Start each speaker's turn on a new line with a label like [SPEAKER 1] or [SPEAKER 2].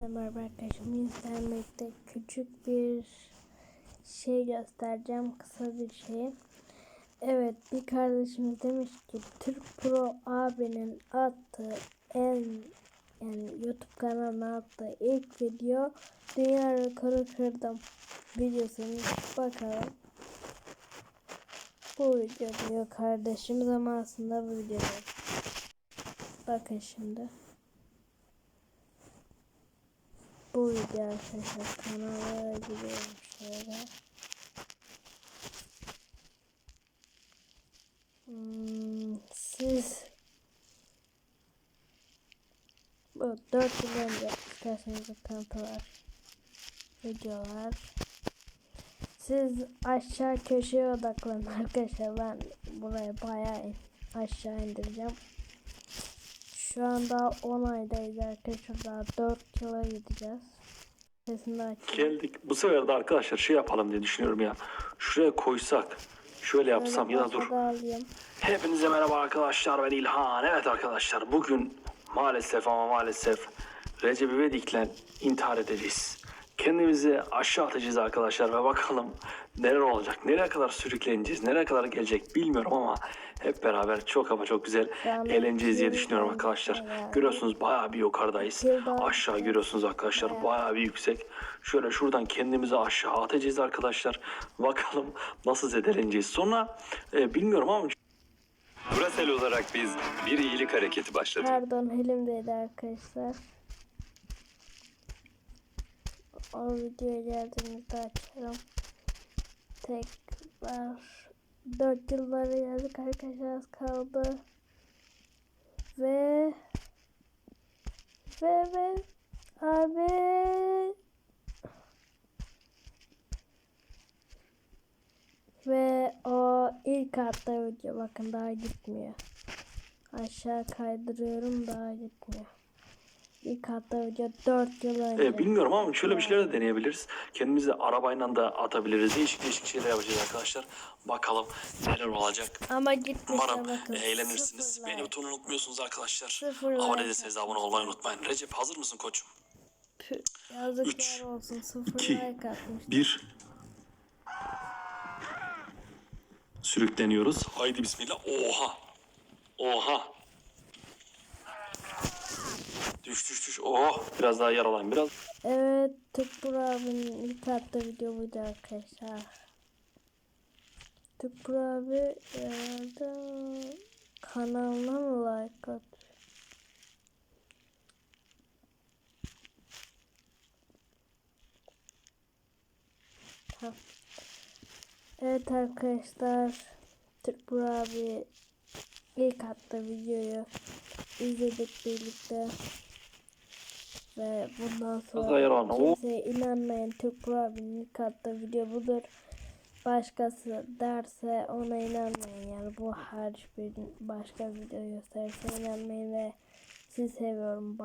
[SPEAKER 1] Merhaba arkadaşım. Sizlerle küçük bir şey göstereceğim. Kısa bir şey. Evet bir kardeşimiz demiş ki Türk Pro abinin attığı en yani YouTube kanalına attığı ilk video dünya rekoru kırdım videosunu bakalım. Bu video diyor kardeşimiz ama aslında bu video. Bakın şimdi. Bu video arkadaşlar kanala gidiyorum şöyle. Hmm, siz bu 4 yıl önce isterseniz kanıtlar videolar. Siz aşağı köşeye odaklanın arkadaşlar. Ben buraya bayağı aşağı indireceğim şu anda 10 aydayız arkadaşlar daha 4 yıla gideceğiz sesini
[SPEAKER 2] Geldik. Bu sefer de arkadaşlar şey yapalım diye düşünüyorum ya. Şuraya koysak. Şöyle yapsam ya da dur.
[SPEAKER 1] alayım.
[SPEAKER 2] Hepinize merhaba arkadaşlar ben İlhan. Evet arkadaşlar bugün maalesef ama maalesef Recep İvedik'le intihar edeceğiz. Kendimizi aşağı atacağız arkadaşlar ve bakalım neler olacak. Nereye kadar sürükleneceğiz, nereye kadar gelecek bilmiyorum ama hep beraber çok ama çok güzel eğleneceğiz diye düşünüyorum
[SPEAKER 1] şey
[SPEAKER 2] arkadaşlar. Görüyorsunuz bayağı bir yukarıdayız. Aşağı görüyorsunuz arkadaşlar bayağı bir yüksek. Şöyle şuradan kendimizi aşağı atacağız arkadaşlar. Bakalım nasıl zedeleneceğiz. Sonra e, bilmiyorum ama
[SPEAKER 3] Duracell olarak biz bir iyilik hareketi başlattık.
[SPEAKER 1] Pardon elimdeydi arkadaşlar. O videoya geldiğimizde açarım. Tekrar 4 yıllara geldik arkadaşlar az kaldı. Ve ve ve abi ve o ilk hatta video bakın daha gitmiyor. Aşağı kaydırıyorum daha gitmiyor. İlk hatta video 4 yıl önce.
[SPEAKER 2] e, bilmiyorum ama şöyle bir şeyler de deneyebiliriz. Kendimizi arabayla da atabiliriz. Değişik değişik şeyler yapacağız arkadaşlar. Bakalım neler olacak.
[SPEAKER 1] Ama gitmişse
[SPEAKER 2] Umarım
[SPEAKER 1] bakın.
[SPEAKER 2] eğlenirsiniz.
[SPEAKER 1] sıfır
[SPEAKER 2] Beni butonunu unutmuyorsunuz arkadaşlar.
[SPEAKER 1] Sıfır
[SPEAKER 2] Abone değilseniz abone olmayı unutmayın. Recep hazır mısın koçum?
[SPEAKER 1] Yazıklar
[SPEAKER 2] Üç,
[SPEAKER 1] olsun sıfır
[SPEAKER 2] iki,
[SPEAKER 1] like atmış.
[SPEAKER 2] Bir. Sürükleniyoruz. Haydi bismillah. Oha. Oha. Düş düş düş. Oh. Biraz daha yaralayın. Biraz.
[SPEAKER 1] Evet Tıkbur abinin ilk attığı video buydu arkadaşlar. Tıkbur abi herhalde kanalına mı like at? Evet arkadaşlar Tıkbur abi ilk attığı videoyu izledik birlikte. Ve bundan sonra kimseye inanmayın. Türk abinin ilk attığı video budur. Başkası derse ona inanmayın. Yani bu hariç bir başka video gösterirse inanmayın ve sizi seviyorum. Bye.